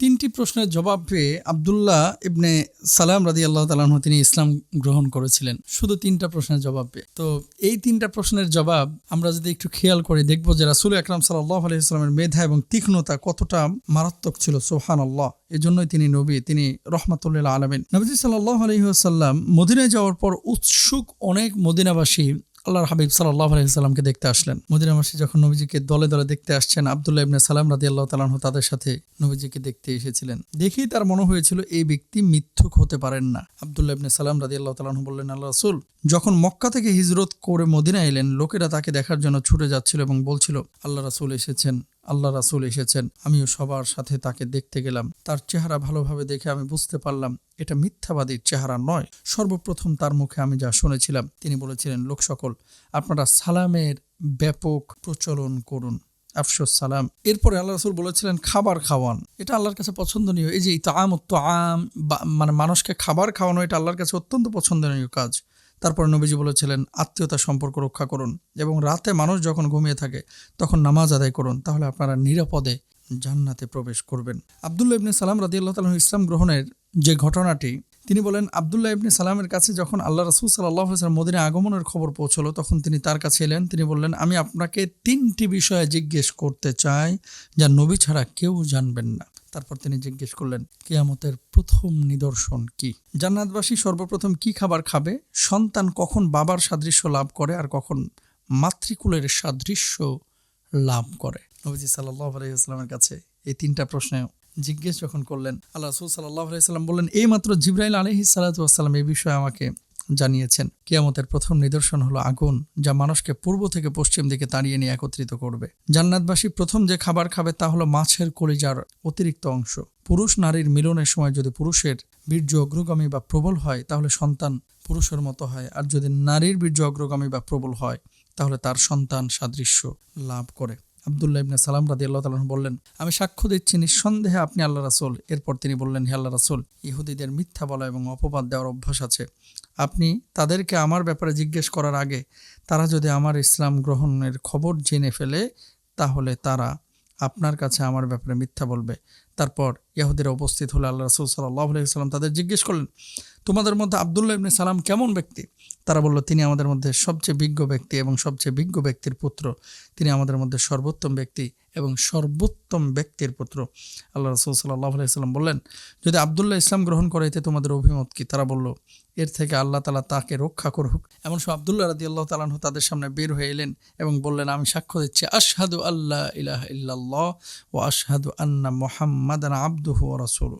তিনটি প্রশ্নের জবাব পেয়ে আবদুল্লাহ ইবনে সালাম রাদি আল্লাহ তালাহ তিনি ইসলাম গ্রহণ করেছিলেন। শুধু তিনটা প্রশ্নের জবাব পেয়ে। তো এই তিনটা প্রশ্নের জবাব আমরা যদি একটু খেয়াল করে দেখব যে রাসুল আকরাম সাল্লাহ আলি ইসলামের মেধা এবং তীক্ষ্ণতা কতটা মারাত্মক ছিল সোহান আল্লাহ এজন্যই তিনি নবী, তিনি রহমাতুল্লাহ আলমিন। নবীজি সাল্লাহ আলহিহাসাল্লাম মদিনায় যাওয়ার পর উৎসুক অনেক মদিনাবাসী আল্লাহর হাবিব সাল্লাহ আলহিসাল্লামকে দেখতে আসলেন। মদিনা মাসি যখন নবীজিকে দলে দলে দেখতে আসছেন, আবদুল্লাহ ইবনে সালাম রাদি আল্লাহ তালাহ তাদের সাথে নবীজিকে দেখতে এসেছিলেন। দেখেই তার মনে হয়েছিল, এই ব্যক্তি মিথ্যুক হতে পারেন না। আবদুল্লাহ ইবনে সালাম রাদি আল্লাহ তালাহ বললেন আল্লাহ রসুল, যখন মক্কা থেকে হিজরত করে মদিনা এলেন, লোকেরা তাকে দেখার জন্য ছুটে যাচ্ছিল এবং বলছিল আল্লাহ রাসুল এসেছেন। আল্লাহ রাসুল এসেছেন, আমিও সবার সাথে তাকে দেখতে গেলাম। তার চেহারা ভালোভাবে দেখে আমি বুঝতে পারলাম, এটা মিথ্যাবাদীর চেহারা নয়। সর্বপ্রথম তার মুখে আমি যা শুনেছিলাম, তিনি বলেছিলেন, লোক সকল, আপনারা সালামের ব্যাপক প্রচলন করুন। আফসোস, সালাম। এরপরে আল্লাহ রসুল বলেছিলেন, খাবার খাওয়ান। এটা আল্লাহর কাছে পছন্দনীয়। এই যে ও আম মানে মানুষকে খাবার খাওয়ানো, এটা আল্লাহর কাছে অত্যন্ত পছন্দনীয় কাজ। তারপরে নবীজি বলেছিলেন, আত্মীয়তা সম্পর্ক রক্ষা করুন এবং রাতে মানুষ যখন ঘুমিয়ে থাকে, তখন নামাজ আদায় করুন, তাহলে আপনারা নিরাপদে জান্নাতে প্রবেশ করবেন। আবদুল্লাহ ইবনে সালাম রাদিয়াল্লাহ তালাহ ইসলাম গ্রহণের যে ঘটনাটি, তিনি বলেন, আবদুল্লাহ ইবনে সালামের কাছে যখন আল্লাহ রসুল সাল্লাহ আসলাম মদিনে আগমনের খবর পৌঁছলো, তখন তিনি তার কাছে এলেন, তিনি বললেন, আমি আপনাকে তিনটি বিষয়ে জিজ্ঞেস করতে চাই, যা নবী ছাড়া কেউ জানবেন না। তারপর তিনি জিজ্ঞেস করলেন, কেয়ামতের প্রথম নিদর্শন কি? জান্নাতবাসী সর্বপ্রথম কি খাবার খাবে? সন্তান কখন বাবার সাদৃশ্য লাভ করে আর কখন মাতৃকুলের সাদৃশ্য লাভ করে? নবীজি সাল্লাহ আলাইসাল্লামের কাছে এই তিনটা প্রশ্নে জিজ্ঞেস যখন করলেন, আল্লাহ সাল্লাহ আলাইসাল্লাম বললেন এই মাত্র জিব্রাইল আলহি সাল্লাতাম এই বিষয়ে আমাকে জানিয়েছেন, কিয়ামতের প্রথম নিদর্শন হলো আগুন, যা মানুষকে পূর্ব থেকে পশ্চিম দিকে তাড়িয়ে নিয়ে একত্রিত করবে। জান্নাতবাসী প্রথম যে খাবার খাবে তা হলো মাছের কলিজার অতিরিক্ত অংশ। পুরুষ নারীর মিলনের সময় যদি পুরুষের বীর্য অগ্রগামী বা প্রবল হয়, তাহলে সন্তান পুরুষের মতো হয়। আর যদি নারীর বীর্য অগ্রগামী বা প্রবল হয়, তাহলে তার সন্তান সাদৃশ্য লাভ করে। আবদুল্লাহ ইবনে সালাম রাদি আল্লাহ বললেন, আমি সাক্ষ্য দিচ্ছি নিঃসন্দেহে আপনি আল্লাহ রাসুল। এরপর তিনি বললেন, হে আল্লাহ রাসুল, ইহুদিদের মিথ্যা বলা এবং অপবাদ দেওয়ার অভ্যাস আছে। আপনি তাদেরকে আমার ব্যাপারে জিজ্ঞেস করার আগে তারা যদি আমার ইসলাম গ্রহণের খবর জেনে ফেলে, তাহলে তারা আপনার কাছে আমার ব্যাপারে মিথ্যা বলবে। তারপর ইয়াহুদের উপস্থিত হলে আল্লাহ রসুল সাল্লাহ আলাইসাল্লাম তাদের জিজ্ঞেস করলেন, তোমাদের মধ্যে আবদুল্লাহ ইবনে সালাম কেমন ব্যক্তি? তারা বলল, তিনি আমাদের মধ্যে সবচেয়ে বিজ্ঞ ব্যক্তি এবং সবচেয়ে বিজ্ঞ ব্যক্তির পুত্র। তিনি আমাদের মধ্যে সর্বোত্তম ব্যক্তি এবং সর্বোত্তম ব্যক্তির পুত্র। আল্লাহ রসুল সাল্লাহ আলাইসাল্লাম বললেন, যদি আবদুল্লাহ ইসলাম গ্রহণ করে, এতে তোমাদের অভিমত কি? তারা বলল, এর থেকে আল্লাহ তালা তাকে রক্ষা করুক। এমন সব আবদুল্লাহ রাদি আল্লাহ তালাহ তাদের সামনে বের হয়ে এলেন এবং বললেন, আমি সাক্ষ্য দিচ্ছি, আশহাদু আল্লাহ ইলাহ ইল্লাল্লাহ ও আশহাদু আন্না মোহাম্মদ আব্দুহু রসুল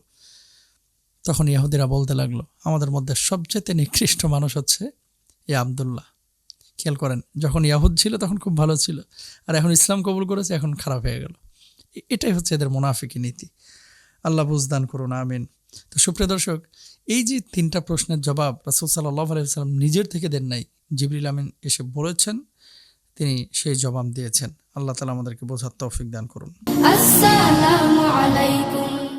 তখন ইয়াহুদিরা বলতে লাগল, আমাদের মধ্যে সবচেয়ে নিকৃষ্ট মানুষ হচ্ছে এ আবদুল্লাহ, খেয়াল করেন, যখন ইয়াহুদ ছিল তখন খুব ভালো ছিল, আর এখন ইসলাম কবুল করেছে, এখন খারাপ হয়ে গেল। এটাই হচ্ছে এদের মুনাফিকি নীতি। আল্লাহ বুঝদান করুন, আমিন। তো সুপ্রিয় দর্শক, এই যে তিনটা প্রশ্নের জবাব রাসুল সাল্লাহ আলাইসাল্লাম নিজের থেকে দেন নাই, জিবরিল আমিন এসে বলেছেন, তিনি সেই জবাব দিয়েছেন। আল্লাহ তালা আমাদেরকে বোঝার তৌফিক দান করুন। আসসালামু আলাইকুম।